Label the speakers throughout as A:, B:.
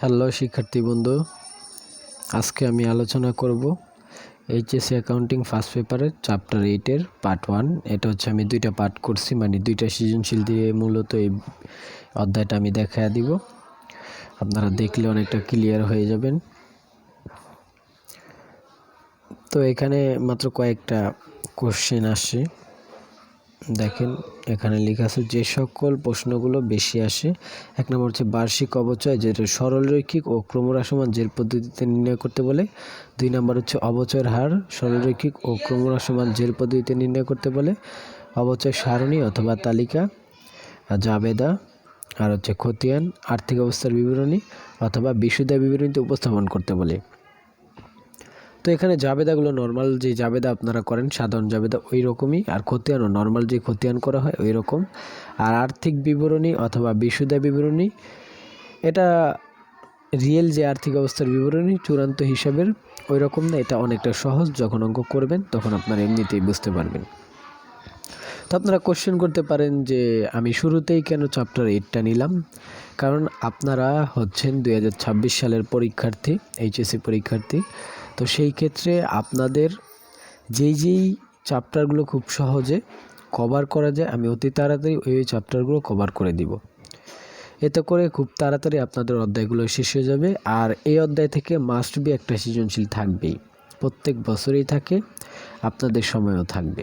A: Hello শিক্ষার্থী বন্ধু, আজকে আমি আলোচনা করব এইচএসসি অ্যাকাউন্টিং ফার্স্ট পেপারের চ্যাপ্টার এইটের পার্ট ওয়ান। এটা হচ্ছে আমি দুইটা পার্ট করছি মানে দুইটা সৃজনশীল দিয়ে মূলত এই অধ্যায়টা আমি দেখায় দিব। আপনারা দেখলে অনেকটা ক্লিয়ার হয়ে যাবেন। তো এখানে মাত্র কয়েকটা কোশ্চেন আসে দেখেন, এখানে লেখা আছে, যে সকল প্রশ্নগুলো বেশি আসে, এক নম্বর হচ্ছে বার্ষিক অবচয়, যেটা সরলরৈখিক ও ক্রমহ্রাসমান জেল পদ্ধতিতে নির্ণয় করতে বলে। দুই নম্বর হচ্ছে অবচয়ের হার সরলরৈখিক ও ক্রমহ্রাসমান জেল পদ্ধতিতে নির্ণয় করতে বলে। অবচয় সারণী অথবা তালিকা, জাবেদা। আর হচ্ছে খতিয়ান, আর্থিক অবস্থার বিবরণী অথবা বিশুদ্ধা বিবরণীতে উপস্থাপন করতে বলে। তো এখানে জাবেদাগুলো নর্মাল যে জাবেদা আপনারা করেন, সাধারণ জাবেদা ওই রকমই আর খতিয়ানও নর্মাল যে খতিয়ান করা হয় ওই রকম আর আর্থিক বিবরণী অথবা বিশুদা বিবরণী, এটা রিয়েল যে আর্থিক অবস্থার বিবরণী, চূড়ান্ত হিসাবের ওই রকম না, এটা অনেকটা সহজ। যখন অঙ্ক করবেন, তখন আপনারা এমনিতেই বুঝতে পারবেন। তো আপনারা কোশ্চেন করতে পারেন যে, আমি শুরুতেই কেন চ্যাপ্টার এইটটা নিলাম? কারণ আপনারা হচ্ছেন দু হাজার ছাব্বিশ সালের পরীক্ষার্থী, এইচএসসি পরীক্ষার্থী। তো সেই ক্ষেত্রে আপনাদের যেই যেই চ্যাপ্টারগুলো খুব সহজে কভার করা যায়, আমি অতি তাড়াতাড়ি ওই ওই চ্যাপ্টারগুলো কভার করে দিব। এতে করে খুব তাড়াতাড়ি আপনাদের অধ্যায়গুলো শেষ হয়ে যাবে। আর এই অধ্যায় থেকে মাস্ট বি একটা সৃজনশীল থাকবেই। প্রত্যেক বছরেই থাকে, আপনাদের সময়ও থাকবে।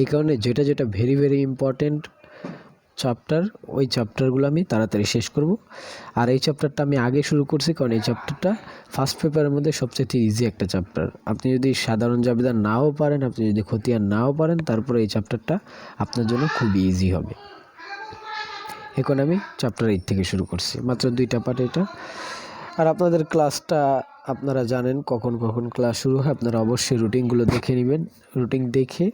A: এই কারণে যেটা যেটা ভেরি ভেরি ইম্পর্ট্যান্ট চ্যাপ্টার ওই চ্যাপ্টারগুলো আমি তাড়াতাড়ি শেষ করব। আর এই চ্যাপ্টারটা আমি আগে শুরু করছি কারণ এই চ্যাপ্টারটা ফার্স্ট পেপারের মধ্যে সবচেয়ে ইজি একটা চ্যাপ্টার আপনি যদি সাধারণ জাবেদা নাও পারেন, আপনি যদি খতিয়ান নাও পারেন, তারপরে এই চ্যাপ্টারটা আপনার জন্য খুবই ইজি হবে। এখন আমি চ্যাপ্টার এইট থেকে শুরু করছি, মাত্র দুইটা পার্ট এটা। আর আপনাদের ক্লাসটা আপনারা জানেন কখন কখন ক্লাস শুরু হয়, আপনারা অবশ্যই রুটিনগুলো দেখে নেবেন। রুটিন দেখে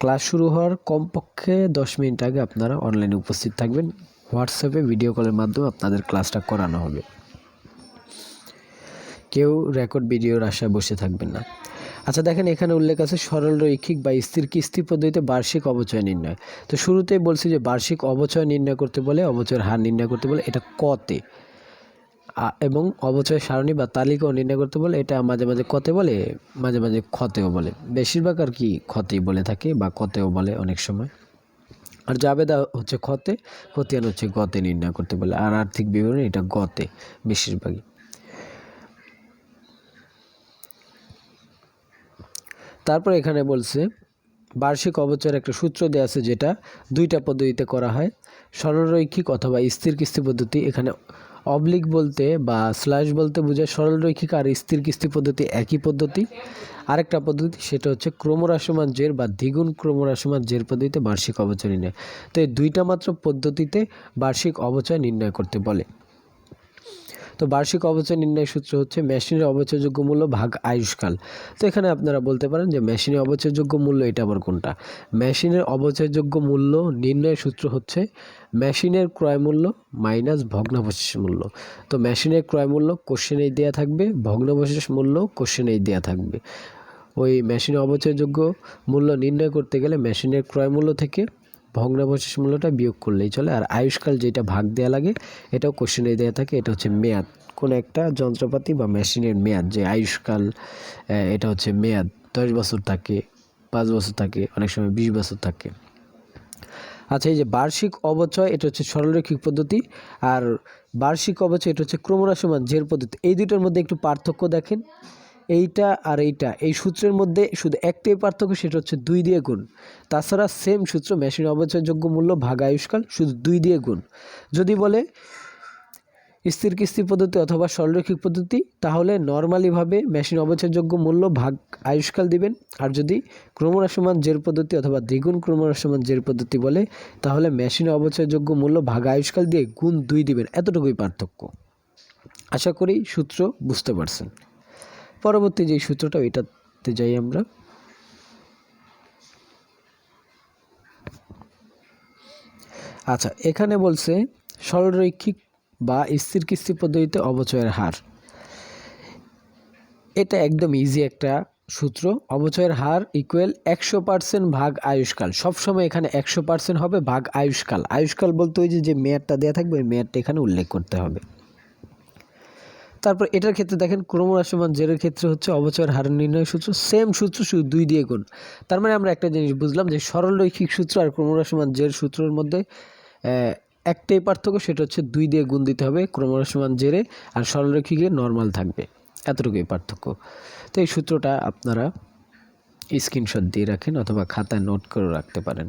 A: ক্লাস শুরু হওয়ার কমপক্ষে দশ মিনিট আগে আপনারা অনলাইনে উপস্থিত থাকবেন। হোয়াটসঅ্যাপে ভিডিও কলের মাধ্যমে আপনাদের ক্লাসটা করানো হবে। কেউ রেকর্ড ভিডিওর আশায় বসে থাকবেন না। আচ্ছা দেখেন, এখানে উল্লেখ আছে সরল রৈখিক বা স্থির কিস্তি পদ্ধতিতে বার্ষিক অবচয় নির্ণয়। তো শুরুতেই বলছি যে বার্ষিক অবচয় নির্ণয় করতে বলে, অবচয়ের হার নির্ণয় করতে বলে, এটা কতে। এবং অবচয় সারণী বা তালিকাও নির্ণয় করতে বলে, এটা মাঝে মাঝে কতে বলে, মাঝে মাঝে ক্ষতেও বলে। বেশিরভাগ আর কি ক্ষতেই বলে থাকে বা কতেও বলে অনেক সময়। আর জাবেদা হচ্ছে ক্ষতে, খতিয়ান হচ্ছে গতে নির্ণয় করতে বলে, আর আর্থিক বিবরণী এটা গতে বেশিরভাগই। তারপর এখানে বলছে, বার্ষিক অবচয়ের একটা সূত্র দেওয়া আছে যেটা দুইটা পদ্ধতিতে করা হয় সরলরৈখিক অথবা স্থির কিস্তি পদ্ধতি এখানে অবলিক বলতে বা স্ল্যাশ বলতে বোঝায় সরলরৈখিক আর স্থির কিস্তি পদ্ধতি একই পদ্ধতি। আরেকটা পদ্ধতি সেটা হচ্ছে ক্রমহ্রাসমান জের বা দ্বিগুণ ক্রমহ্রাসমান জের পদ্ধতিতে বার্ষিক অবচয় নির্ণয়। তো এই দুইটা মাত্র পদ্ধতিতে বার্ষিক অবচয় নির্ণয় করতে বলে। তো বার্ষিক অবচয় নির্ণয় সূত্র হচ্ছে মেশিনের অবচয়যোগ্য মূল্য ভাগ আয়ুষ্কাল। তো এখানে আপনারা বলতে পারেন যে মেশিনের অবচয়যোগ্য মূল্য এটা আবার কোনটা? মেশিনের অবচয়যোগ্য মূল্য নির্ণয় সূত্র হচ্ছে মেশিনের ক্রয় মূল্য মাইনাস ভগ্নাবশেষ মূল্য। তো মেশিনের ক্রয় মূল্য কোশ্চেনেই দেওয়া থাকবে, ভগ্নাবশেষ মূল্য কোশ্চেনেই দেওয়া থাকবে। ওই মেশিনের অবচয়যোগ্য মূল্য নির্ণয় করতে গেলে মেশিনের ক্রয় মূল্য থেকে ভগ্নাবশেষ মূল্যটা বিয়োগ করলেই চলে। আর আয়ুষ্কাল যেটা ভাগ দেওয়া লাগে, এটাও কোশ্চেনে দেওয়া থাকে, এটা হচ্ছে মেয়াদ। কোনো একটা যন্ত্রপাতি বা মেশিনের মেয়াদ, যে আয়ুষ্কাল এটা হচ্ছে মেয়াদ, দশ বছর থাকে, পাঁচ বছর থাকে, অনেক সময় বিশ বছর থাকে। আচ্ছা এই যে বার্ষিক অবচয়, এটা হচ্ছে সরলরৈখিক পদ্ধতি। আর বার্ষিক অবচয়, এটা হচ্ছে ক্রমহ্রাসমান জের পদ্ধতি। এই দুটোর মধ্যে একটু পার্থক্য দেখেন। এইটা আর এইটা। এই সূত্রের মধ্যে শুধু একটাই পার্থক্য, সেটা হচ্ছে দুই দিয়ে গুণ। তাছাড়া সেম সূত্র মেশিন অবচয়যোগ্য মূল্য ভাগ আয়ুষ্কাল শুধু দুই দিয়ে গুণ। যদি বলে স্থির কিস্তি পদ্ধতি অথবা সরলরৈখিক পদ্ধতি, তাহলে নর্মালিভাবে মেশিন অবচয়যোগ্য মূল্য ভাগ আয়ুষ্কাল দিবেন। আর যদি ক্রমহ্রাসমান জের পদ্ধতি অথবা দ্বিগুণ ক্রমহ্রাসমান জের পদ্ধতি বলে, তাহলে মেশিন অবচয়যোগ্য মূল্য ভাগ আয়ুষ্কাল দিয়ে গুণ দুই দিবেন। এতটুকুই পার্থক্য। আশা করি সূত্র বুঝতে পারছেন। পরবর্তী যে সূত্রটা, ওইটাতে যাই আমরা। আচ্ছা এখানে বলছে, সরলরৈখিক বা স্থির কিস্তি পদ্ধতিতে অবচয়ের হার। এটা একদম ইজি একটা সূত্র। অবচয়ের হার ইকুয়াল একশো পার্সেন্ট ভাগ আয়ুষ্কাল। সবসময় এখানে একশো পার্সেন্ট হবে ভাগ আয়ুষ্কাল। আয়ুষ্কাল বলতে ওই যে যে মেয়াদটা দেওয়া থাকবে, ওই মেয়াদটা এখানে উল্লেখ করতে হবে। তারপর এটার ক্ষেত্রে দেখেন ক্রমরাসমান জেরের ক্ষেত্রে হচ্ছে অবচয়ের হার নির্ণয় সূত্র সেম সূত্র শুধু দুই দিয়ে গুণ। তার মানে আমরা একটা জিনিস বুঝলাম যে সরলরৈখিক সূত্র আর ক্রমরাসমান জের সূত্রের মধ্যে একটাই পার্থক্য সেটা হচ্ছে দুই দিয়ে গুণ দিতে হবে ক্রমরাসমান জেরে আর সরলরৈখিকে নর্মাল থাকবে। এতটুকুই পার্থক্য। তো এই সূত্রটা আপনারা স্ক্রিনশট দিয়ে রাখেন অথবা খাতায় নোট করে রাখতে পারেন।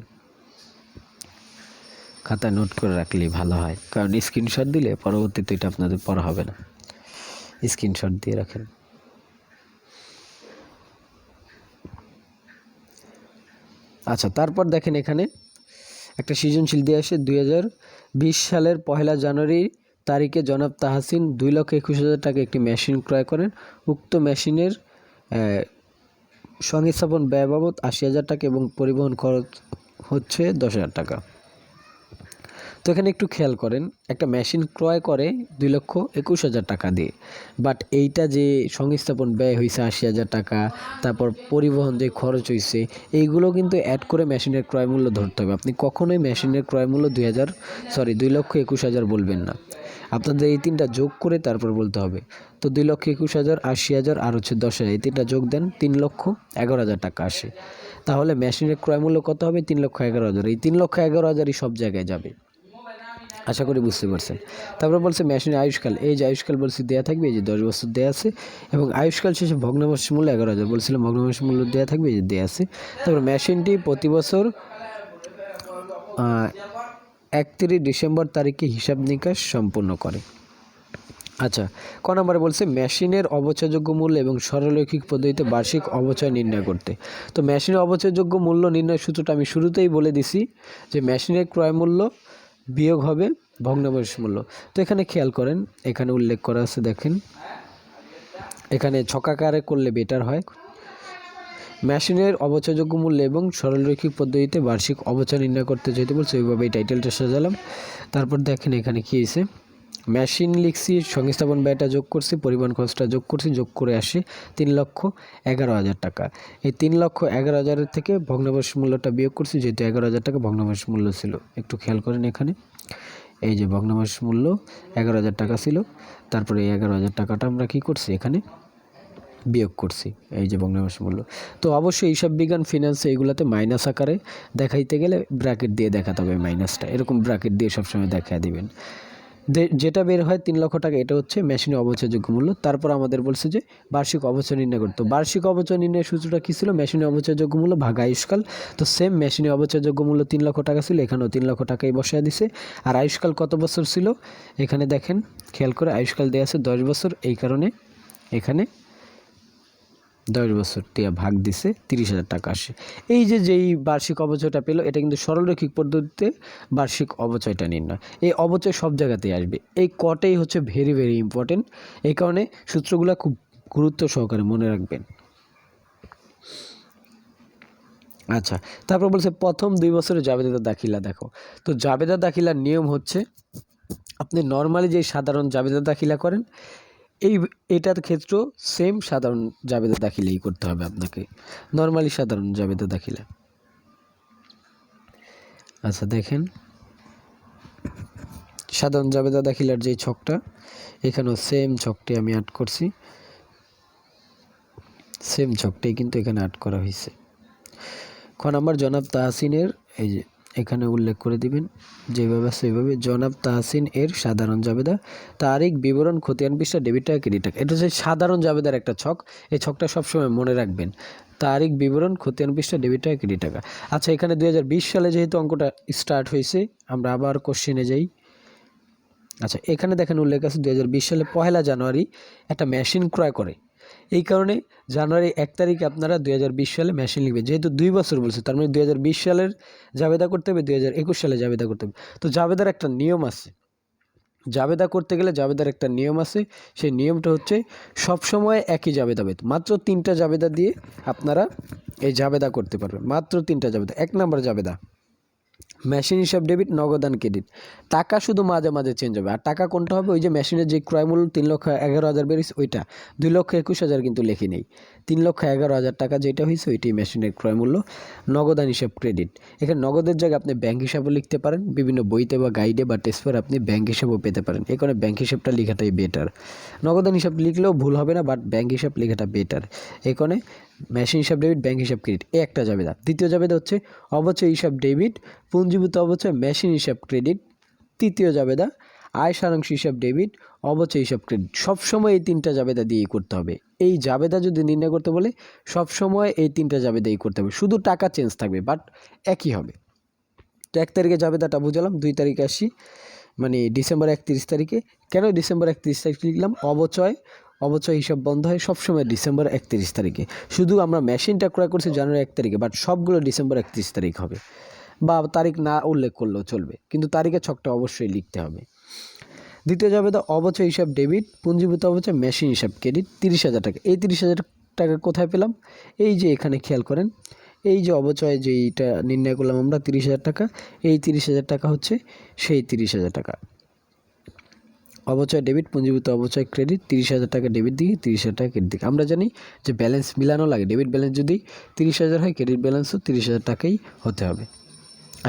A: খাতায় নোট করে রাখলেই ভালো হয়, কারণ স্ক্রিনশট দিলে পরবর্তীতে এটা আপনাদের পড়া হবে না। স্ক্রিনশট দিয়ে রাখেন। আচ্ছা তারপর দেখেন এখানে একটা সৃজনশীল দিয়ে আসে। দুই হাজার বিশ সালের পহেলা জানুয়ারি তারিখে জনাব তাহাসিন দুই লক্ষ একুশ হাজার টাকা একটি মেশিন ক্রয় করেন। উক্ত মেশিনের সংস্থাপন ব্যয় বাবদ আশি হাজার টাকা এবং পরিবহন খরচ হচ্ছে দশ হাজার টাকা। তো এখানে একটু খেয়াল করেন, একটা মেশিন ক্রয় করে দুই লক্ষ একুশ হাজার টাকা দিয়ে। বাট এইটা যে সংস্থাপন ব্যয় হয়েছে আশি হাজার টাকা, তারপর পরিবহন যে খরচ হয়েছে এইগুলো কিন্তু অ্যাড করে মেশিনের ক্রয় মূল্য ধরতে হবে। আপনি কখনোই মেশিনের ক্রয় মূল্য দুই হাজার সরি দুই লক্ষ একুশ হাজার বলবেন না। আপনাদের এই তিনটা যোগ করে তারপর বলতে হবে। তো দুই লক্ষ একুশ হাজার, আশি হাজার, আর হচ্ছে দশ হাজার, এই তিনটা যোগ দেন, তিন লক্ষ এগারো হাজার টাকা আসে। তাহলে মেশিনের ক্রয় মূল্য কত হবে? তিন লক্ষ এগারো হাজার। এই তিন লক্ষ এগারো হাজারই সব জায়গায় যাবে। আশা করি বুঝতে পারছেন। তারপর বলছে মেশিনের আয়ুষ্কাল। এই যে আয়ুষ্কাল বলছি দেওয়া থাকবে, এই যে দশ বছর দেওয়া আছে, এবং আয়ুষ্কাল শেষে ভগ্নাংশ মূল্য এগারো হাজার। বলছিলাম ভগ্নাংশ মূল্য দেওয়া থাকবে, এই যে দেওয়া আছে। তারপর মেশিনটি প্রতি বছর একত্রিশ ডিসেম্বর তারিখে হিসাব নিকাশ সম্পূর্ণ করে। আচ্ছা ক নম্বরে বলছে মেশিনের অবচয়যোগ্য মূল্য এবং সরলরৈখিক পদ্ধতিতে বার্ষিক অবচয় নির্ণয় করতে। তো মেশিনের অবচয়যোগ্য মূল্য নির্ণয় সূত্রটা আমি শুরুতেই বলে দিছি যে মেশিনের ক্রয় মূল্য বিয়োগ হবে ভগ্নাংশ মূল্য। তো এখানে খেয়াল করেন, এখানে উল্লেখ করা আছে, দেখেন। এখানে ছকাকারে করলে বেটার হয়। মেশিনের অবচয়যোগ্য মূল্য এবং সরলরৈখিক পদ্ধতিতে বার্ষিক অবচয় নির্ণয় করতে যেহেতু বলছে ওইভাবে এই টাইটেলটা সাজালাম। তারপর দেখেন এখানে কী হয়েছে মেশিন লিখছি, সংস্থাপন ব্যয়টা যোগ করছি, পরিবহন খরচটা যোগ করছি, যোগ করে আসে তিন লক্ষ এগারো হাজার টাকা। এই তিন লক্ষ এগারো হাজারের থেকে ভগ্নাংশ মূল্যটা বিয়োগ করছি, যেহেতু এগারো হাজার টাকা ভগ্নাংশ মূল্য ছিল। একটু খেয়াল করেন এখানে। এই যে ভগ্নাংশ মূল্য এগারো হাজার টাকা ছিল, তারপরে এই এগারো হাজার টাকাটা আমরা কী করছি এখানে? বিয়োগ করছি, এই যে ভগ্নাংশ মূল্য। তো অবশ্যই হিসাব বিজ্ঞান ফিনান্সে এগুলোতে মাইনাস আকারে দেখাইতে গেলে ব্র্যাকেট দিয়ে দেখাতে হবে মাইনাসটা এরকম ব্র্যাকেট দিয়ে সবসময় দেখা দিবেন। যেটা বের হয় তিন লক্ষ টাকা, এটা হচ্ছে মেশিনে অবচয়যোগ্য মূল্য। তারপর আমাদের বলছে যে বার্ষিক অবচয় নির্ণয় করতো বার্ষিক অবচয় নির্ণয়ের সূত্রটা কী ছিল? মেশিনে অবচয়যোগ্য মূল্য ভাগ আয়ুষ্কাল। তো সেম মেশিনে অবচয়যোগ্য মূল্য তিন লক্ষ টাকা ছিল, এখানেও তিন লক্ষ টাকাই বসায় দিছে। আর আয়ুষ্কাল কত বছর ছিল? এখানে দেখেন, খেয়াল করে আয়ুষ্কাল দেওয়া আছে দশ বছর, এই কারণে এখানে দশ বছর টিয়া ভাগ দিছে, তিরিশ হাজার টাকা আসে। এই যে যেই বার্ষিক অবচয়টা পেল, এটা কিন্তু সরলরৈখিক পদ্ধতিতে বার্ষিক অবচয়টা নির্ণয়। এই অবচয় সব জায়গাতেই আসবে। এই কটাই হচ্ছে ভেরি ভেরি ইম্পর্টেন্ট এই কারণে সূত্রগুলো খুব গুরুত্ব সহকারে মনে রাখবেন। আচ্ছা তারপর বলছে, প্রথম দুই বছরের জাবেদা দাখিলা দেখো। তো জাবেদা দাখিলার নিয়ম হচ্ছে, আপনি নর্মালি যে সাধারণ জাবেদা দাখিলা করেন এই এটার ক্ষেত্রেও সেম সাধারণ জাবেদা দাখিলাই করতে হবে আপনাকে। নর্মালি সাধারণ জাবেদা দাখিলা। আচ্ছা দেখেন। সাধারণ জাবেদা দাখিলার যে ছকটা, এখানেও সেম ছকটি আমি অ্যাড করছি। সেম ছকটাই কিন্তু এখানে অ্যাড করা হয়েছে খ নাম্বার, জনাব তাহসিনের এই যে এখানে উল্লেখ করে দিবেন, যেভাবে সেইভাবে জনাব তাহসিন এর সাধারণ জাবেদা, তারিখ, বিবরণ, খতিয়ান পৃষ্ঠা ডেবিট টাকা ক্রেডিট টাকা। এটা হচ্ছে সাধারণ জাবেদার একটা ছক। এই ছকটা সবসময় মনে রাখবেন। তারিখ, বিবরণ, খতিয়ান পৃষ্ঠা ডেবিট টাকা ক্রেডিট টাকা। আচ্ছা এখানে দু হাজার বিশ সালে যেহেতু অঙ্কটা স্টার্ট হয়েছে, আমরা আবার কোশ্চেনে যাই। আচ্ছা এখানে দেখেন উল্লেখ আছে দু হাজার বিশ সালে পহেলা জানুয়ারি একটা মেশিন ক্রয় করে। এই কারণে জানুয়ারি এক তারিখে আপনারা দুই হাজার বিশ সালে মেশিন লিখবেন। যেহেতু দুই বছর বলছে, তার মানে দুই সালের জাবেদা করতে হবে, দুই হাজার একুশ সালে জাবেদা করতে হবে। তো জাবেদার একটা নিয়ম আছে। জাবেদা করতে গেলে জাবেদার একটা নিয়ম আছে। সেই নিয়মটা হচ্ছে সব সময় একই জাবেদা বেত মাত্র তিনটা জাবেদা দিয়ে আপনারা এই জাবেদা করতে পারবেন। মাত্র তিনটা জাবেদা। এক নম্বর জাবেদা। মেশিন হিসাব ডেবিট নগদান ক্রেডিট টাকা শুধু মাঝে মাঝে চেঞ্জ হবে। আর টাকা কোনটা হবে? ওই যে মেশিনের যে ক্রয় মূল্য, তিন লক্ষ এগারো হাজার বেরিয়েছে ওইটা। দুই লক্ষ একুশ হাজার কিন্তু লেখি নেই। তিন লক্ষ এগারো হাজার টাকা যেটা হয়েছে ওইটাই মেশিনের ক্রয় মূল্য নগদান হিসাব ক্রেডিট এখানে নগদের জায়গায় আপনি ব্যাংক হিসাবও লিখতে পারেন, বিভিন্ন বইতে বা গাইডে বা টেস্টপের আপনি ব্যাংক হিসাবও পেতে পারেন। কারণে ব্যাংক হিসাবটা লেখাটাই বেটার নগদান হিসাব লিখলেও ভুল হবে না বাট ব্যাংক হিসাব লেখাটা বেটার কারণে মেশিন হিসাব ডেবিট ব্যাংক হিসাব ক্রেডিট এই একটা জাবেদা। দ্বিতীয় জাবেদা হচ্ছে অবচয় হিসাব ডেবিট, পুঞ্জীভূত অবচয় মেশিন হিসাব ক্রেডিট তৃতীয় জাবেদা, আয় সারাংশ হিসাব ডেবিট অবচয় হিসাব ক্রেডিট সবসময় এই তিনটা জাবেদা দিয়েই করতে হবে। এই জাবেদা যদি নির্ণয় করতে বলে, সবসময় এই তিনটা জাবেদাই করতে হবে। শুধু টাকা চেঞ্জ থাকবে বাট একই হবে। তো এক তারিখে জাবেদাটা বুঝালাম, দুই তারিখে আসি মানে ডিসেম্বর একত্রিশ তারিখে। কেন ডিসেম্বর একত্রিশ তারিখ লিখলাম? অবচয় অবচয় হিসাব বন্ধ হয় সবসময় ডিসেম্বর একত্রিশ তারিখে। শুধু আমরা মেশিনটা ক্রয় করছি জানুয়ারি এক তারিখে বাট সবগুলো ডিসেম্বর একত্রিশ তারিখ হবে। বা তারিখ না উল্লেখ করলেও চলবে, কিন্তু তারিখের ছকটা অবশ্যই লিখতে হবে। দ্বিতীয় যাবে তো অবচয় হিসাব ডেবিট পুঞ্জীভূত অবচয় মেশিন হিসাব ক্রেডিট তিরিশ হাজার টাকা। এই তিরিশ হাজার টাকা কোথায় পেলাম? এই যে এখানে খেয়াল করেন, এই যে অবচয় যেইটা নির্ণয় করলাম আমরা তিরিশ হাজার টাকা, এই তিরিশ হাজার টাকা হচ্ছে সেই তিরিশ হাজার টাকা। অবচয় ডেবিট পুঞ্জীভূত অবচয় ক্রেডিট তিরিশ হাজার টাকা ডেবিট দিকে, তিরিশ হাজার টাকা ক্রেডিট দিকে। আমরা জানি যে ব্যালেন্স মিলানো লাগে। ডেবিট ব্যালেন্স যদি তিরিশ হাজার হয় ক্রেডিট ব্যালেন্সও তিরিশ হাজার টাকাই হতে হবে।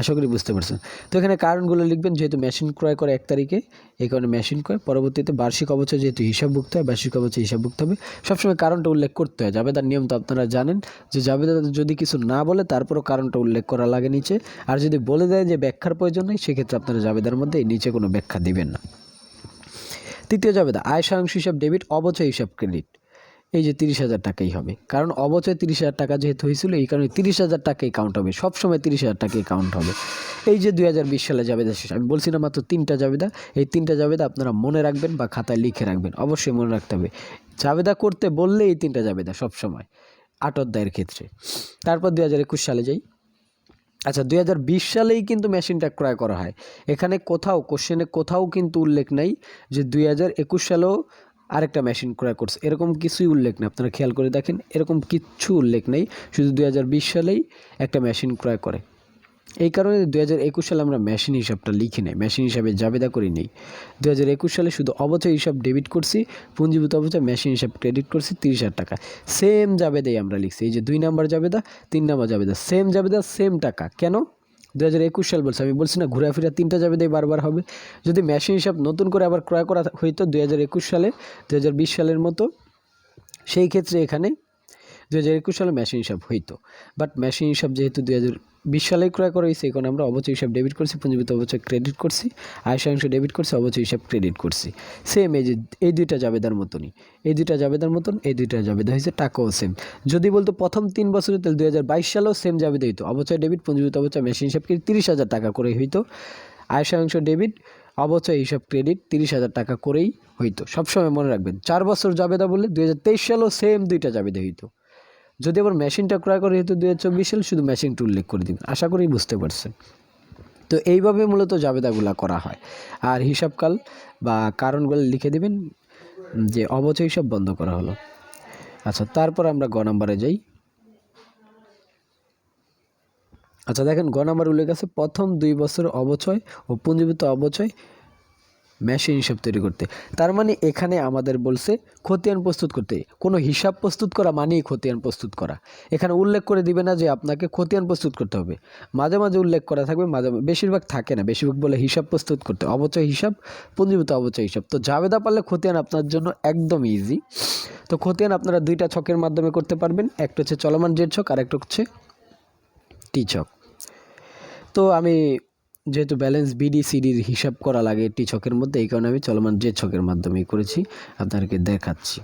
A: আশা করি বুঝতে পারছেন। তো এখানে কারণগুলো লিখবেন। যেহেতু মেশিন ক্রয় করে এক তারিখে, এই কারণে মেশিন ক্রয়। পরবর্তীতে বার্ষিক অবচয় যেহেতু হিসাবভুক্ত হয়, বার্ষিক অবচয় হিসাবভুক্ত হবে। সবসময় কারণটা উল্লেখ করতে হয়। জাবেদার নিয়ম তো আপনারা জানেন যে জাবেদা যদি কিছু না বলে, তারপরও কারণটা উল্লেখ করা লাগে নিচে। আর যদি বলে দেয় যে ব্যাখ্যার প্রয়োজন নেই, সেক্ষেত্রে আপনারা জাবেদার মধ্যে নিচে কোনো ব্যাখ্যা দিবেন না। তৃতীয় জাবেদা আয় সারাংশ হিসাব ডেবিট অবচয় হিসাব ক্রেডিট এই যে তিরিশ হাজার টাকাই হবে। কারণ অবচয় তিরিশ হাজার টাকা যেহেতু হয়েছিল, এই কারণে তিরিশ হাজার টাকাই কাউন্ট হবে। সবসময় তিরিশ হাজার টাকাই কাউন্ট হবে। এই যে দুই হাজার বিশ সালে জাবেদা শেষ। আমি বলছি না মাত্র তিনটা জাবেদা এই তিনটা জাবেদা আপনারা মনে রাখবেন বা খাতায় লিখে রাখবেন। অবশ্যই মনে রাখতে হবে। জাবেদা করতে বললে এই তিনটা জাবেদা সবসময়, আট অধ্যায়ের ক্ষেত্রে। তারপর দুই হাজার একুশ সালে যাই। আচ্ছা দুই হাজার বিশ সালেই কিন্তু মেশিনটা ক্রয় করা হয়। এখানে কোথাও কোশ্চেনে কোথাও কিন্তু উল্লেখ নাই যে দুই হাজার একুশ সালেও আরেকটা মেশিন ক্রয় করছে। এরকম কিছুই উল্লেখ নেই, আপনারা খেয়াল করে দেখেন, এরকম কিচ্ছু উল্লেখ নেই। শুধু দুই হাজার বিশ সালেই একটা মেশিন ক্রয় করে। এই কারণে দুই হাজার একুশ সালে আমরা মেশিন হিসাবটা লিখি নাই। মেশিন হিসাবে জাবেদা করি নেই। দুই হাজার একুশ সালে শুধু অবচয় হিসাব ডেবিট করছি, পুঞ্জীভূত অবচয় মেশিন হিসাব ক্রেডিট করছি তিরিশ হাজার টাকা। সেম জাবেদাই আমরা লিখছি। এই যে দুই নাম্বার জাবেদা, তিন নাম্বার জাবেদা। সেম জাবেদা সেম টাকা। কেন? দু হাজার একুশ সাল বলছে, আমি বলছি না, ঘোরাফেরা তিনটা জাবেদাই বারবার হবে। যদি মেশিন হিসাব নতুন করে আবার ক্রয় করা হইতো দু হাজার একুশ সালে দু হাজার বিশ সালের মতো, সেই ক্ষেত্রে এখানে দু হাজার একুশ সালে মেশিন হিসাব হইতো। বাট মেশিন হিসাব যেহেতু দু হাজার বিশ সালে ক্রয় করা হয়েছে, এখন আমরা অবচয় হিসাব ডেবিট করছি পুঞ্জীবিত অবচয় ক্রেডিট করছি আয় শতাংশ ডেবিট করছি, অবচয় হিসাব ক্রেডিট করছি। সেম এই যে, এই দুইটা জাবেদার মতনই। এই দুইটা জাবেদার মতন, এই দুইটা জাবেদা হয়েছে, টাকাও সেম যদি বলতো প্রথম তিন বছরে, তাহলে দুই হাজার বাইশ সালেও সেম জাবেদা হইতো। অবচয় ডেবিট পুঞ্জীবিত অবচয় মেশিন হিসাব ক্রেডিট তিরিশ হাজার টাকা করে হইতো। আয় শতাংশ ডেবিট অবচয় হিসাব ক্রেডিট তিরিশ হাজার টাকা করেই হইতো। সবসময় মনে রাখবেন, চার বছর জাবেদা বললে দুই হাজার তেইশ সালেও সেম দুইটা জাবেদা হইতো। যদি আবার মেশিনটা ক্রয় করে হয়তো দু হাজার চব্বিশ সালে, শুধু মেশিনটা উল্লেখ করে দিবেন। আশা করি বুঝতে পারছেন। তো এইভাবে মূলত জাবেদাগুলো করা হয়। আর হিসাবকাল বা কারণগুলো লিখে দিবেন, যে অবচয় হিসাব বন্ধ করা হলো। আচ্ছা তারপর আমরা গ নাম্বারে যাই। আচ্ছা দেখেন গ নাম্বার উল্লেখ আছে, প্রথম দুই বছর অবচয় ও পুঞ্জীভূত অবচয় মেশিন হিসাব তৈরি করতে। তার মানে এখানে আমাদের বলছে খতিয়ান প্রস্তুত করতে। কোনো হিসাব প্রস্তুত করা মানেই খতিয়ান প্রস্তুত করা। এখানে উল্লেখ করে দিবে না যে আপনাকে খতিয়ান প্রস্তুত করতে হবে। মাঝে মাঝে উল্লেখ করা থাকবে, মাঝে বেশিরভাগ থাকে না, বেশিরভাগ বলে হিসাব প্রস্তুত করতে। অবচয় হিসাব, পুঞ্জীভূত অবচয় হিসাব। তো জাবেদা পারলে খতিয়ান আপনার জন্য একদম ইজি তো খতিয়ান আপনারা দুইটা ছকের মাধ্যমে করতে পারবেন। একটা হচ্ছে চলমান জেড ছক আর একটা হচ্ছে টি ছক। তো আমি যেহেতু ব্যালেন্স বিডি সিডির হিসাব করা লাগে একটি ছকের মধ্যে, এই কারণে আমি চলমান যে ছকের মাধ্যমেই করেছি, আপনাদেরকে দেখাচ্ছি।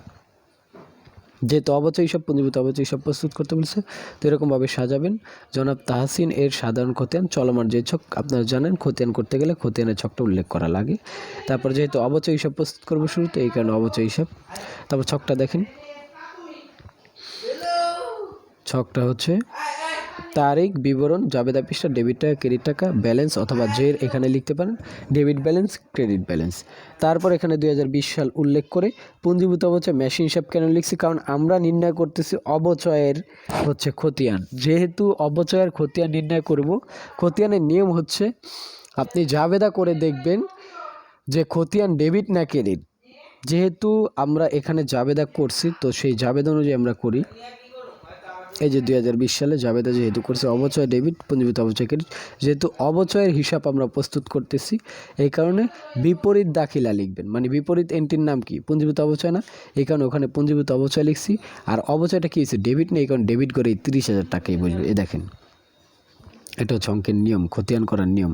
A: যেহেতু অবচয় হিসাব পুঞ্জীভূত, অবচয় হিসাব প্রস্তুত করতে বলছে, তো এরকমভাবে সাজাবেন। জনাব তাহসিন এর সাধারণ খতিয়ান, চলমান যে ছক, আপনারা জানেন, খতিয়ান করতে গেলে খতিয়ানের ছকটা উল্লেখ করা লাগে। তারপর যেহেতু অবচয় হিসাব প্রস্তুত করব শুরুতে, এই কারণে অবচয় হিসাব। তারপর ছকটা দেখেন। ছকটা হচ্ছে তারিখ, বিবরণ জাবেদা পৃষ্ঠা, ডেবিট টাকা, ক্রেডিট টাকা, ব্যালেন্স অথবা জের এখানে লিখতে পারেন। Debit balance, credit balance. তারপর এখানে দু হাজার বিশ সাল উল্লেখ করে পুঞ্জীভূত অবচয়, মেশিন হিসাব কেন লিখছি? কারণ আমরা নির্ণয় করতেছি অবচয়ের হচ্ছে খতিয়ান। যেহেতু অবচয়ের খতিয়ান নির্ণয় করব, খতিয়ানের নিয়ম হচ্ছে আপনি জাবেদা করে দেখবেন যে খতিয়ান ডেবিট না ক্রেডিট। যেহেতু আমরা এখানে জাবেদা করছি, তো সেই জাবেদা অনুযায়ী আমরা করি। এই যে দু হাজার বিশ সালে জাবেদা যেহেতু করছে, অবচয় ডেবিট পুঞ্জীভূত অবচয় ক্রেডিট যেহেতু অবচয়ের হিসাব আমরা প্রস্তুত করতেছি, এই কারণে বিপরীত দাখিলা লিখবেন। মানে বিপরীত এন্ট্রির নাম কি? পুঞ্জীভূত অবচয় না? এই কারণে ওখানে পুঞ্জীভূত অবচয় লিখছি। আর অবচয়টা কী হয়েছে? ডেবিট নেই, এই কারণ ডেবিট করে এই তিরিশ হাজার টাকাই বুঝবে এ দেখেন, এটা হচ্ছে অঙ্কের নিয়ম, খতিয়ান করার নিয়ম।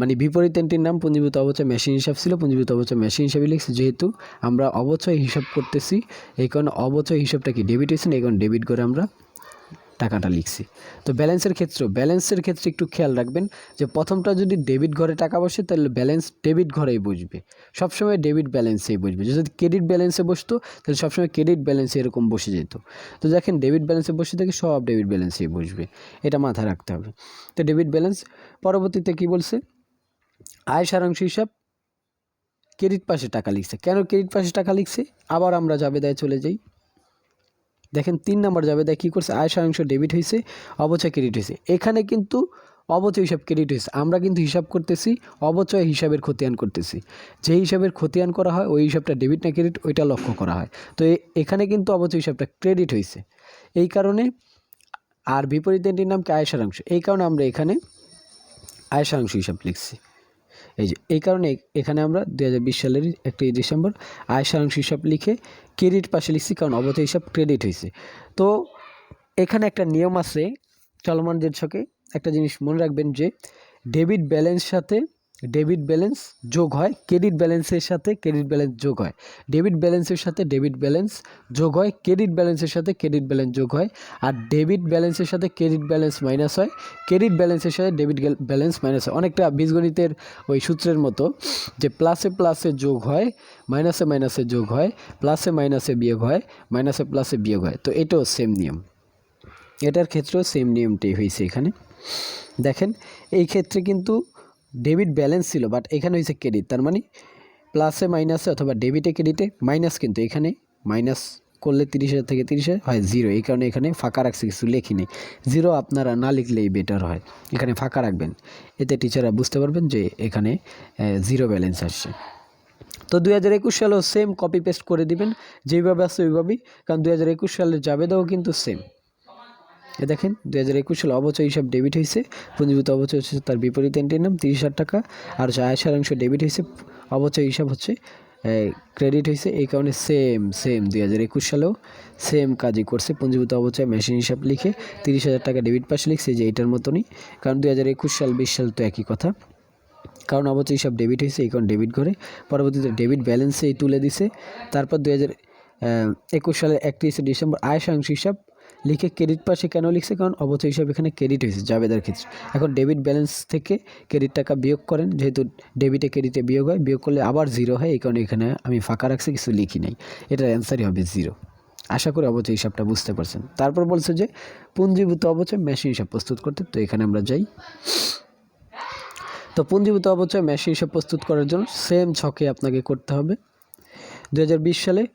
A: মানে বিপরীত এন্ট্রির নাম, পুঞ্জীভূত অবচয় মেশিন হিসাব ছিল, পুঞ্জীভূত অবচয় মেশিন হিসাবে লিখছি। যেহেতু আমরা অবচয় হিসাব করতেছি, এই কারণে অবচয় হিসাবটা কি? ডেবিট হয়েছে না এই কারণে ডেবিট করে আমরা টাকাটা লিখছি। তো ব্যালেন্সের ক্ষেত্রে ব্যালেন্সের ক্ষেত্রে একটু খেয়াল রাখবেন যে প্রথমটা যদি ডেবিট ঘরে টাকা বসে, তাহলে ব্যালেন্স ডেবিট ঘরেই বসবে। সবসময় ডেবিট ব্যালেন্সেই বসবে। যদি ক্রেডিট ব্যালেন্সে বসতো, তাহলে সবসময় ক্রেডিট ব্যালেন্সে এরকম বসে যেত। তো দেখেন, ডেবিট ব্যালেন্সে বসে থেকে সব ডেবিট ব্যালেন্সেই বসবে। এটা মাথায় রাখতে হবে। তো ডেবিট ব্যালেন্স পরবর্তীতে কি বলছে? আয় সারাংশ হিসাব, ক্রেডিট পাশে টাকা লিখছে। কেন ক্রেডিট পাশে টাকা লিখছে? আবার আমরা জাবেদায় চলে যাই। দেখেন তিন নম্বর দেখ কী করছে? আয় সারাংশ ডেবিট হয়েছে, অবচয় ক্রেডিট হয়েছে। এখানে কিন্তু অবচয় হিসাব ক্রেডিট হয়েছে। আমরা কিন্তু হিসাব করতেছি, অবচয় হিসাবের খতিয়ান করতেছি। যে হিসাবের খতিয়ান করা হয়, ওই হিসাবটা ডেবিট না ক্রেডিট ওইটা লক্ষ্য করা হয়। তো এখানে কিন্তু অবচয় হিসাবটা ক্রেডিট হয়েছে। এই কারণে আর বিপরীত এন্ট্রির নাম কি? আয় সারাংশ এই কারণে আমরা এখানে আয় সারাংশ হিসাব লিখছি। এই যে, এই কারণে এখানে আমরা দু হাজার বিশ সালের একটি ডিসেম্বর আয় সারাংশ হিসাব লিখে ক্রেডিট পাশে লিখছি, কারণ অবৈধ হিসাব ক্রেডিট হয়েছে। তো এখানে একটা নিয়ম আছে, চলমান ছকে একটা জিনিস মনে রাখবেন যে ডেবিট ব্যালেন্স সাথে ডেবিট ব্যালেন্স যোগ হয়, ক্রেডিট ব্যালেন্সের সাথে ক্রেডিট ব্যালেন্স যোগ হয়। ডেবিট ব্যালেন্সের সাথে ডেবিট ব্যালেন্স যোগ হয়, ক্রেডিট ব্যালেন্সের সাথে ক্রেডিট ব্যালেন্স যোগ হয়। আর ডেবিট ব্যালেন্সের সাথে ক্রেডিট ব্যালেন্স মাইনাস হয়, ক্রেডিট ব্যালেন্সের সাথে ডেবিট ব্যালেন্স মাইনাস হয়। অনেকটা বীজগণিতের ওই সূত্রের মতো যে প্লাসে প্লাসে যোগ হয় মাইনাসে মাইনাসে যোগ হয় প্লাসে মাইনাসে বিয়োগ হয় মাইনাসে প্লাসে বিয়োগ হয়। তো এটাও সেম নিয়ম। এটার ক্ষেত্রেও সেম নিয়মটাই হয়েছে এখানে। দেখেন, এই ক্ষেত্রে কিন্তু ডেবিট ব্যালেন্স ছিল বাট এখানে হয়েছে ক্রেডিট তার মানে প্লাসে মাইনাসে অথবা ডেবিটে ক্রেডিটে মাইনাস কিন্তু এখানে মাইনাস করলে তিরিশ হাজার থেকে তিরিশ হয় জিরো এই কারণে এখানে ফাঁকা রাখছে, কিছু লেখিনি জিরো আপনারা না লিখলেই বেটার হয়, এখানে ফাঁকা রাখবেন। এতে টিচাররা বুঝতে পারবেন যে এখানে জিরো ব্যালেন্স আসছে। তো দুই হাজার একুশ সালেও সেম কপি পেস্ট করে দিবেন, যেইভাবে আসছে ওইভাবেই, কারণ দুই হাজার একুশ সালের জাবেদাও কিন্তু সেম এ দেখেন, দুই হাজার একুশ সালে অবচয় হিসাব ডেবিট হয়েছে, পুঞ্জীভূত অবচয় হচ্ছে তার বিপরীত এন্ট্রির নাম তিরিশ হাজার টাকা, আর আয় সারাংশ ডেবিট হয়েছে, অবচয় হিসাব হচ্ছে ক্রেডিট হয়েছে, এই কারণে সেম সেম দুই হাজার একুশ সালেও সেম কাজই করছে, পুঞ্জীভূত অবচয় মেশিন হিসাব লিখে তিরিশ হাজার টাকা ডেবিট পাশে লিখছে, যে এইটার মতনই, কারণ দুই হাজার একুশ সাল, বিশ সাল তো একই কথা, কারণ অবচয় হিসাব ডেবিট হয়েছে, এই কারণ ডেবিট করে, পরবর্তীতে ডেবিট ব্যালেন্সেই তুলে দিছে, তারপর দুই হাজার একুশ সালের একত্রিশে ডিসেম্বর আয় সাংশ হিসাব লিখে ক্রেডিট পাশে কেন লিখছে? কারণ অবচয় হিসাবে এখানে ক্রেডিট হয়েছে, জাবেদার ক্ষেত্রে। এখন ডেবিট ব্যালেন্স থেকে ক্রেডিট টাকা বিয়োগ করেন, যেহেতু ডেবিটে ক্রেডিটে বিয়োগ হয়, বিয়োগ করলে আবার জিরো হয়, এই কারণে এখানে আমি ফাঁকা রাখছি, কিছু লিখি নাই। এটার অ্যান্সারই হবে জিরো আশা করি অবচয় হিসাবটা বুঝতে পারছেন। তারপর বলছে যে, পুঞ্জীভূত অবচয় মেশিন হিসাব প্রস্তুত করতে। তো এখানে আমরা যাই। তো পুঞ্জীভূত অবচয় মেশিন হিসাব প্রস্তুত করার জন্য সেম ছকে আপনাকে করতে হবে। দু হাজার বিশ সালে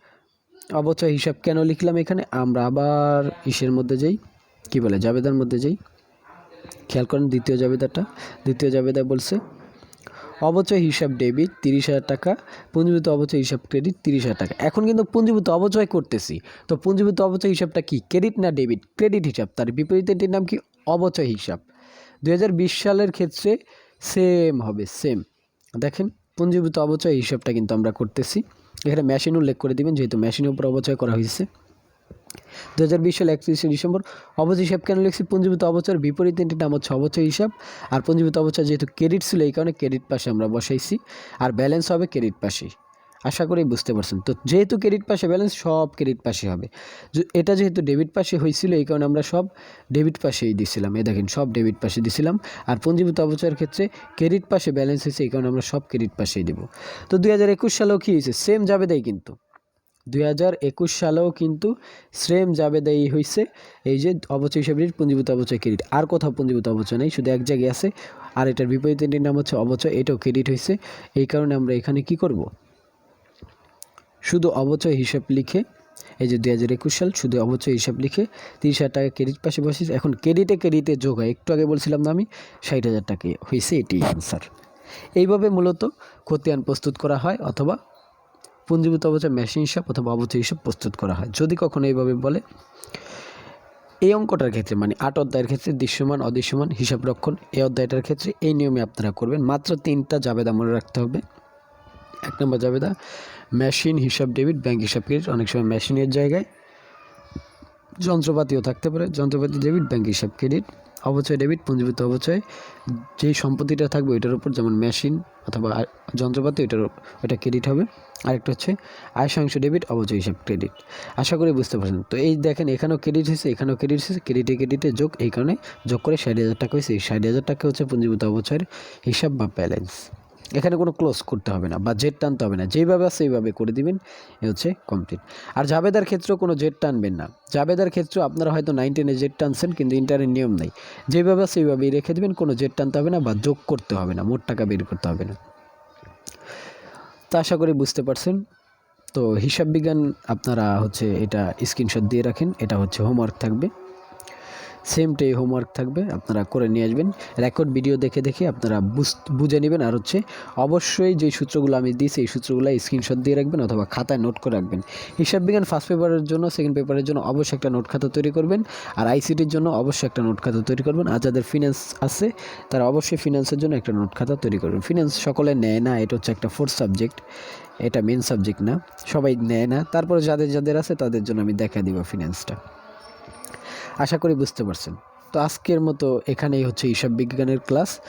A: অবচয় হিসাব কেন লিখলাম এখানে? আমরা আবার ইসের মধ্যে যাই। কি বলে? জাবেদার মধ্যে যাই। খেয়াল করেন দ্বিতীয় জাবেদাটা দ্বিতীয় জাবেদা বলছে, অবচয় হিসাব ডেবিট তিরিশ হাজার টাকা, পুঞ্জীভূত অবচয় হিসাব ক্রেডিট তিরিশ হাজার টাকা। এখন কিন্তু পুঞ্জীভূত অবচয় করতেছি। তো পুঞ্জীভূত অবচয় হিসাবটা কি ক্রেডিট না ডেবিট? ক্রেডিট হিসাব। তার বিপরীতেটির নাম কি? অবচয় হিসাব। দু হাজার বিশ সালের ক্ষেত্রে সেম হবে সেম দেখেন, পুঞ্জীভূত অবচয় হিসাবটা কিন্তু আমরা করতেছি। এখানে মেশিন উল্লেখ করে দিবেন, যেহেতু মেশিনের উপর অবচয় করা হয়েছে। দু হাজার বিশ সালে একত্রিশে ডিসেম্বর, অবচয় হিসাব কেন লিখছি? পুঞ্জীভূত অবচয়ের বিপরীত তিনটি নাম হচ্ছে অবচয় হিসাব আর পুঞ্জীভূত অবচয় যেহেতু ক্রেডিট ছিল, এই কারণে ক্রেডিট পাশে আমরা বসাইছি। আর ব্যালেন্স হবে ক্রেডিট পাশেই আশা করি বুঝতে পারছেন। তো যেহেতু ক্রেডিট পাশে, ব্যালেন্স সব ক্রেডিট পাশে হবে। এটা যেহেতু ডেবিট পাশে হয়েছিল, এই কারণে আমরা সব ডেবিট পাশেই দিছিলাম। এ দেখেন, সব ডেবিট পাশে দিছিলাম। আর পুঞ্জীভূত অবচয়ের ক্ষেত্রে ক্রেডিট পাশে ব্যালেন্স হয়েছে, এই কারণে আমরা সব ক্রেডিট পাশেই দেবো। তো দুই হাজার একুশ সালেও কী হয়েছে? সেম যাবে দেয় কিন্তু। দুই হাজার একুশ সালেও কিন্তু শ্রেম জাবেদাই হয়েছে এই যে অবচয় হিসাবে পুঞ্জীভূত অবচয় ক্রেডিট। আর কোথাও পুঞ্জীভূত অবচয় নেই, শুধু এক জায়গায় আছে। আর এটার বিপরীত নাম হচ্ছে অবচয়, এটাও ক্রেডিট হয়েছে। এই কারণে আমরা এখানে কি করব? শুধু অবচয় হিসাব লিখে, এই যে দুই হাজার একুশ সাল শুধু অবচয় হিসাব লিখে তিরিশ হাজার টাকা ক্রেডিট পাশে বসেছে। এখন ক্রেডিটে ক্রেডিটে যোগ হয়। একটু আগে বলছিলাম না আমি, ষাট হাজার টাকা হয়েছে এটি অ্যান্সার এইভাবে মূলত খতিয়ান প্রস্তুত করা হয় অথবা পুঞ্জীভূত অবচয় মেশিন হিসাব অথবা অবচয় হিসাব প্রস্তুত করা হয়। যদি কখনো এইভাবে বলে, এই অঙ্কটার ক্ষেত্রে মানে আট অধ্যায়ের ক্ষেত্রে দৃশ্যমান, অদৃশ্যমান হিসাব রক্ষণ, এই অধ্যায়টার ক্ষেত্রে এই নিয়মে আপনারা করবেন। মাত্র তিনটা জাবেদা মনে রাখতে হবে। এক নম্বর যাবে দা মেশিন হিসাব ডেবিট, ব্যাংক হিসাব ক্রেডিট, অনেক সময় মেশিনের জায়গায় যন্ত্রপাতিও থাকতে পারে। যন্ত্রপাতি ডেবিট, ব্যাংক হিসাব ক্রেডিট, অবচয় ডেবিট, পুঞ্জীভূত অবচয়, যেই সম্পত্তিটা থাকবে ওইটার উপর যেমন মেশিন অথবা যন্ত্রপাতি ওইটার ওইটা ক্রেডিট হবে। আরেকটা হচ্ছে আয় শতাংশ ডেবিট, অবচয় হিসাব ক্রেডিট। আশা করি বুঝতে পারছেন। তো এই দেখেন এখানেও ক্রেডিট হয়েছে, এখানেও ক্রেডিট হয়েছে, ক্রেডিটে ক্রেডিটে যোগ, এই কারণে যোগ করে ষাট হাজার টাকা হয়েছে। এই ষাট হাজার টাকা হচ্ছে পুঞ্জীভূত অবচয়ের হিসাব বা ব্যালেন্স। এখানে কোনো ক্লোজ করতে হবে না বা জেট টানতে হবে না। যেইভাবে আছে সেইভাবে করে দিবেন, এ হচ্ছে কমপ্লিট আর জাবেদার ক্ষেত্রেও কোনো জেট টানবেন না। জাবেদার ক্ষেত্রেও আপনারা হয়তো নাইন টেনে জেট টানছেন, কিন্তু ইন্টারের নিয়ম নেই। যেভাবে আছে সেইভাবেই রেখে দেবেন, কোনো জেট টানতে হবে না বা যোগ করতে হবে না, মোট টাকা বের করতে হবে না। তা আশা করি বুঝতে পারছেন। তো হিসাব বিজ্ঞান আপনারা হচ্ছে এটা স্ক্রিনশট দিয়ে রাখেন, এটা হচ্ছে হোমওয়ার্ক থাকবে। সেমটাই হোমওয়ার্ক থাকবে, আপনারা করে নিয়ে আসবেন। রেকর্ড ভিডিও দেখে দেখে আপনারা বুঝ- নেবেন। আর হচ্ছে অবশ্যই যে সূত্রগুলো আমি দিয়েছি, এই সূত্রগুলো স্ক্রিনশট দিয়ে রাখবেন অথবা খাতায় নোট করে রাখবেন। হিসাব বিজ্ঞান ফার্স্ট পেপারের জন্য সেকেন্ড পেপারের জন্য অবশ্যই একটা নোট খাতা তৈরি করবেন। আর আইসিটির জন্য অবশ্যই একটা নোট খাতা তৈরি করবেন। আর যাদের ফিনান্স আছে, তারা অবশ্যই ফিনান্সের জন্য একটা নোট খাতা তৈরি করবেন। ফিনান্স সকলে নেয় না, এটা হচ্ছে একটা ফোর্থ সাবজেক্ট এটা মেন সাবজেক্ট না, সবাই নেয় না। তারপরে যাদের যাদের আছে, তাদের জন্য আমি দেখা দিব ফিনান্সটা আশা করি বুঝতে পারছেন। তো আজকের মতো এখানেই হচ্ছে হিসাব বিজ্ঞানের ক্লাস।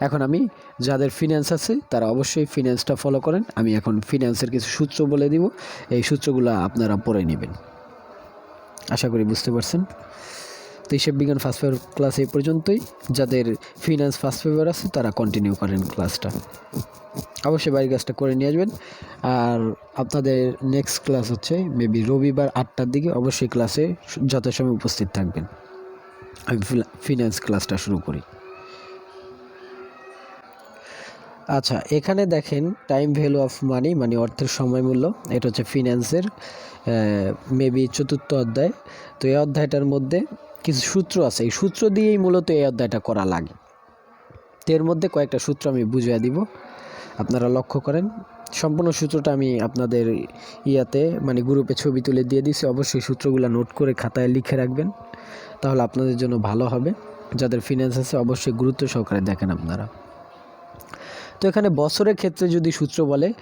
A: এখন আমি, যাদের ফিন্যান্স আছে, তারা অবশ্যই ফিন্যান্সটা ফলো করেন। আমি এখন ফিনান্সের কিছু সূত্র বলে দিব। এই সূত্রগুলো আপনারা পড়ে নেবেন। আশা করি বুঝতে পারছেন। তো হিসাব বিজ্ঞান ফার্স্ট পেপার ক্লাস এই পর্যন্তই। যাদের ফিনান্স ফার্স্ট পেপার আছে, তারা কন্টিনিউ করেন ক্লাসটা অবশ্যই বাড়ির কাজটা করে নিয়ে আসবেন। আর আপনাদের নেক্সট ক্লাস হচ্ছে মেবি রবিবার আটটার দিকে অবশ্যই ক্লাসে যথাসময় উপস্থিত থাকবেন। আমি ফিনান্স ক্লাসটা শুরু করি। আচ্ছা এখানে দেখেন টাইম ভ্যালু অফ মানি মানে অর্থের সময় মূল্য। এটা হচ্ছে ফিনান্সের মেবি চতুর্থ অধ্যায়। তো এই অধ্যায়টার মধ্যে কিছু সূত্র আছে। এই সূত্র দিয়েই মূলত এই অধ্যায়টা করা লাগে। এর মধ্যে কয়েকটা সূত্র আমি বুঝিয়ে দিব। আপনারা লক্ষ্য করেন, সম্পূর্ণ সূত্রটা আমি আপনাদের ইয়াতে মানে গ্রুপে ছবি তুলে দিয়ে দিছি অবশ্যই সূত্রগুলো নোট করে খাতায় লিখে রাখবেন। তাহলে আপনাদের জন্য ভালো হবে। যাদের ফিনান্স আছে, অবশ্যই গুরুত্ব সহকারে দেখেন আপনারা। তো এখানে বছরের ক্ষেত্রে যদি সূত্র বলে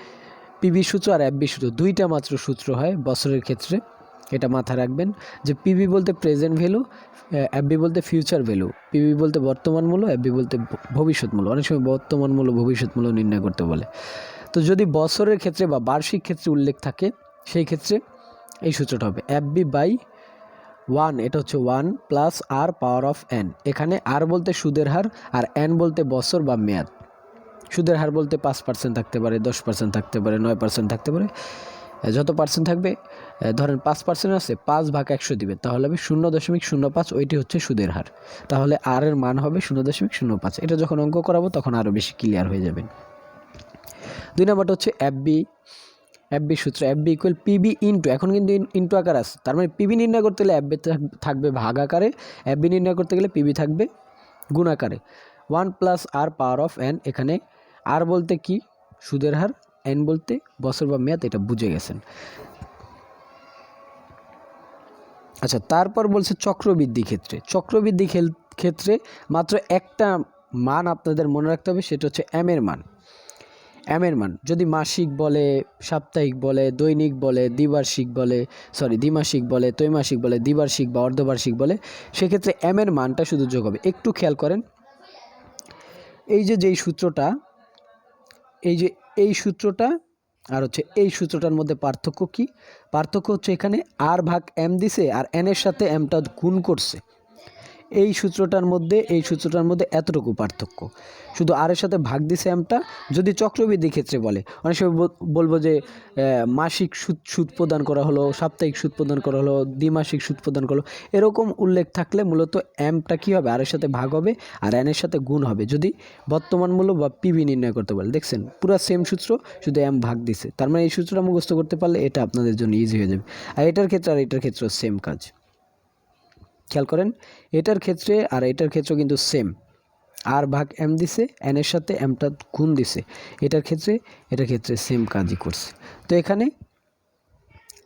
A: পিবি সূত্র আর এফবি সূত্র, দুইটা মাত্র সূত্র হয় বছরের ক্ষেত্রে। এটা মাথায় রাখবেন যে পিবি বলতে প্রেজেন্ট ভ্যালু এফবি বলতে ফিউচার ভ্যালু পিবি বলতে বর্তমান মূল্য এফবি বলতে ভবিষ্যৎ মূল্য। অনেক সময় বর্তমান মূল্য, ভবিষ্যৎ মূল্য নির্ণয় করতে বলে। তো যদি বছরের ক্ষেত্রে বা বার্ষিক ক্ষেত্রে উল্লেখ থাকে, সেই ক্ষেত্রে এই সূত্রটা হবে এফবি বাই ওয়ান এটা হচ্ছে one plus R power of N এখানে আর বলতে সুদের হার আর এন বলতে বছর বা মেয়াদ। সুদের হার বলতে পাঁচ পার্সেন্ট থাকতে পারে, দশ পার্সেন্ট থাকতে পারে, নয় পার্সেন্ট থাকতে পারে। যত পার্সেন্ট থাকবে ধরেন পাঁচ পার্সেন্ট আছে, পাঁচ ভাগ একশো দিবে। তাহলে হবে শূন্য দশমিক শূন্য পাঁচ, ওইটি হচ্ছে সুদের হার। তাহলে আর এর মান হবে শূন্য দশমিক শূন্য পাঁচ। এটা যখন অঙ্ক করাবো, তখন আরও বেশি ক্লিয়ার হয়ে যাবেন দুই নম্বরটা হচ্ছে এফবি এফবি সূত্র এফবি ইকুয়াল পিবি ইন্টু এখন কিন্তু ইন্টু আকার আছে। তার মানে পিবি নির্ণয় করতে গেলে এফবি থাকবে ভাগ আকারে এফবি নির্ণয় করতে গেলে পিবি থাকবে গুণ আকারে। One plus R power of N এখানে আর বলতে কি? সুদের হার। এন বলতে বছর বা মেয়াদ এটা বুঝে গেছেন। আচ্ছা তারপর বলছে চক্রবৃদ্ধি ক্ষেত্রে। চক্রবৃদ্ধি ক্ষেত্রে মাত্র একটা মান আপনাদের মনে রাখতে হবে, সেটা হচ্ছে এম এর মান। এম এর মান, যদি মাসিক বলে, সাপ্তাহিক বলে, দৈনিক বলে, দ্বিবার্ষিক বলে সরি দ্বিমাসিক বলে, ত্রৈমাসিক বলে, দ্বিবার্ষিক বা অর্ধবার্ষিক বলে, সেক্ষেত্রে এম এর মানটা শুধু যোগ হবে। একটু খেয়াল করেন, এই যে যেই সূত্রটা, এই যে এই সূত্রটা আর হচ্ছে এই সূত্রটার মধ্যে পার্থক্য কি? পার্থক্য হচ্ছে এখানে আর ভাগ এম দিছে আর এন এর সাথে এমটা গুণ করছে। এই সূত্রটার মধ্যে, এই সূত্রটার মধ্যে এতটুকু পার্থক্য। শুধু আর এর সাথে ভাগ দিছে এমটা যদি চক্রবৃদ্ধি ক্ষেত্রে বলে। অনেক সময় বলব যে মাসিক সুদ সুদ প্রদান করা হলো, সাপ্তাহিক সুদ প্রদান করা হলো, দ্বিমাসিক সুদ প্রদান করা হলো, এরকম উল্লেখ থাকলে মূলত এমটা কী হবে? আর এর সাথে ভাগ হবে, আর এর সাথে গুণ হবে। যদি বর্তমান মূল্য বা পিবি নির্ণয় করতে বলে। দেখছেন, পুরো সেম সূত্র, শুধু এম ভাগ দিছে। তার মানে এই সূত্রটা মুখস্থ করতে পারলে এটা আপনাদের জন্য ইজি হয়ে যাবে। আর এটার ক্ষেত্রে, আর এটার ক্ষেত্রেও সেম কাজ। খেয়াল করেন, এটার ক্ষেত্রে আর এটার ক্ষেত্রে কিন্তু সেম আর ভাগ এম দিছে এন এর সাথে এমটা গুণ দিছে। এটার ক্ষেত্রে এটার ক্ষেত্রে সেম কাজই করছে। তো এখানে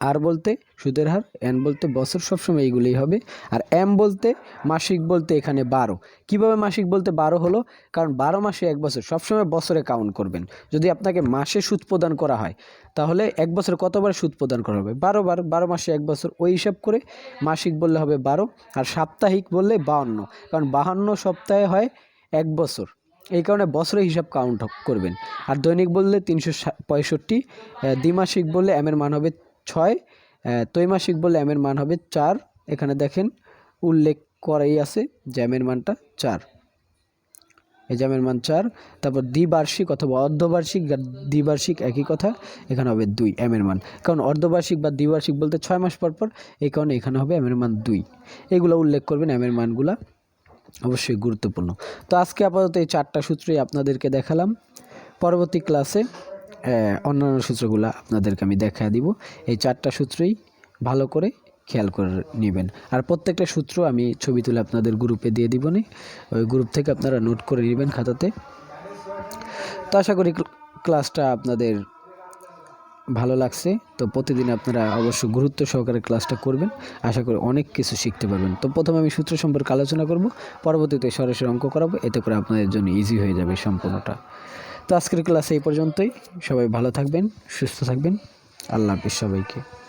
A: আর বলতে সুদের হার এন বলতে বছর সবসময় এইগুলোই হবে। আর এম বলতে মাসিক বলতে এখানে বারো। কীভাবে মাসিক বলতে বারো হলো? কারণ বারো মাসে এক বছর সবসময় বছরে কাউন্ট করবেন। যদি আপনাকে মাসে সুদ প্রদান করা হয়, তাহলে এক বছরে কতবার সুদ প্রদান করা হবে? বারো বার, বারো মাসে এক বছর, ওই হিসাব করে মাসিক বললে হবে বারো, আর সাপ্তাহিক বললে বাহান্ন। কারণ বাহান্ন সপ্তাহে হয় এক বছর। এই কারণে বছরের হিসাব কাউন্ট করবেন। আর দৈনিক বললে তিনশো পঁয়ষট্টি দ্বিমাসিক বললে এমের মান হবে ছয় ত্রৈমাসিক বললে এমের মান হবে চার। এখানে দেখেন উল্লেখ করাই আছে জ্যামের মানটা চার। এই জ্যামের মান চার, তারপর দ্বিবার্ষিক অথবা অর্ধবার্ষিক দ্বিবার্ষিক একই কথা, এখানে হবে দুই এমের মান। কারণ অর্ধবার্ষিক বা দ্বিবার্ষিক বলতে ছয় মাস পর পর, এই কারণে এখানে হবে এমের মান দুই। এগুলো উল্লেখ করবেন এমের মানগুলা, অবশ্যই গুরুত্বপূর্ণ। তো আজকে আপাতত এই চারটা সূত্রই আপনাদেরকে দেখালাম। পরবর্তী ক্লাসে অন্যান্য সূত্রগুলো আপনাদেরকে আমি দেখা দিব। এই চারটা সূত্রই ভালো করে খেয়াল করে নেবেন। আর প্রত্যেকটা সূত্র আমি ছবি তুলে আপনাদের গ্রুপে দিয়ে দিব নি। ওই গ্রুপ থেকে আপনারা নোট করে নেবেন খাতাতে। তো আশা করি ক্লাসটা আপনাদের ভালো লাগছে। তো প্রতিদিন আপনারা অবশ্য গুরুত্ব সহকারে ক্লাসটা করবেন। আশা করি অনেক কিছু শিখতে পারবেন। তো প্রথমে আমি সূত্র সম্পর্কে আলোচনা করব। পরবর্তীতে সরাসরি অঙ্ক করাবো। এতে করে আপনাদের জন্য ইজি হয়ে যাবে সম্পূর্ণটা। তো আজকের ক্লাস এই পর্যন্তই। সবাই ভালো থাকবেন সুস্থ থাকবেন। আল্লাহ হাফিজ সবাইকে।